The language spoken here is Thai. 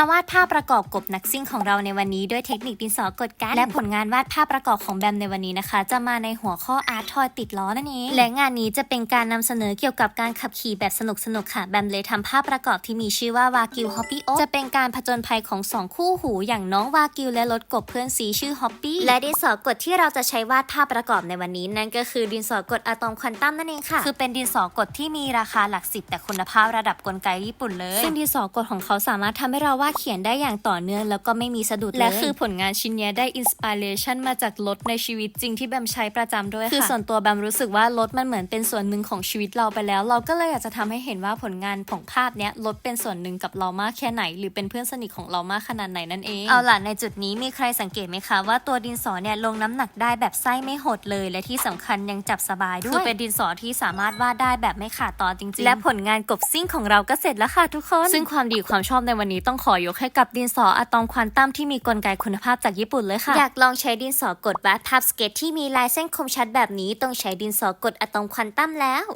มาวาดภาพประกอบกบนักซิ่งของเราในวันนี้ด้วยเทคนิคดินสอกดกันและผลงานวาดภาพประกอบของแบมในวันนี้นะคะ จะมาในหัวข้ออาร์ตทอยติดล้อนั่นเองและงานนี้จะเป็นการนำเสนอเกี่ยวกับการขับขี่แบบสนุกๆค่ะแบมเลยทำภาพประกอบที่มีชื่อว่าวากิวฮอปปี้โอจะเป็นการผจญภัยของสองคู่หู อย่างน้องวากิวและรถกบเพื่อนซีชื่อฮอปปี้และดินสอกดที่เราจะใช้วาดภาพประกอบในวันนี้ นั่นก็คือดินสอกดอะตอมควอนตัมนั่นเองค่ะคือเป็นดินสอกดที่มีราคาหลักสิบแต่คุณภาพระดับกลไกญี่ปุ่นเลยซึ่งดินสอกดของเขาสามารถทำให้เราวาดเขียนได้อย่างต่อเนื่องแล้วก็ไม่มีสะดุดเลยและคือผลงานชิ้นเนี้ยได้อินสปิเรชันมาจากรถในชีวิตจริงที่แบมใช้ประจำด้วยค่ะคือส่วนตัวแบมรู้สึกว่ารถมันเหมือนเป็นส่วนหนึ่งของชีวิตเราไปแล้ว เราก็เลยอยากจะทำให้เห็นว่าผลงานของภาพเนี้ยรถเป็นส่วนหนึ่งกับเรามากแค่ไหน หรือเป็นเพื่อนสนิทของเรามากขนาดไหนนั่นเองเอาล่ะในจุดนี้มีใครสังเกตไหมคะว่าตัวดินสอเนี่ยลงน้ำหนักได้แบบไส้ไม่หดเลย และที่สำคัญยังจับสบายด้วยคือเป็นดินสอที่สามารถวาดได้แบบไม่ขาดตอนจริง ๆ และผลงานกบซิ่งของเราก็เสร็จแล้วค่ะทุกคน ซึ่งความดีความชอบในวันนี้ต้องขอยกให้กับดินสออะตอมควอนตัมที่มีกลไกคุณภาพจากญี่ปุ่นเลยค่ะ อยากลองใช้ดินสอกดวาดภาพสเก็ตที่มีลายเส้นคมชัดแบบนี้ต้องใช้ดินสอกดอะตอมควอนตัมแล้ว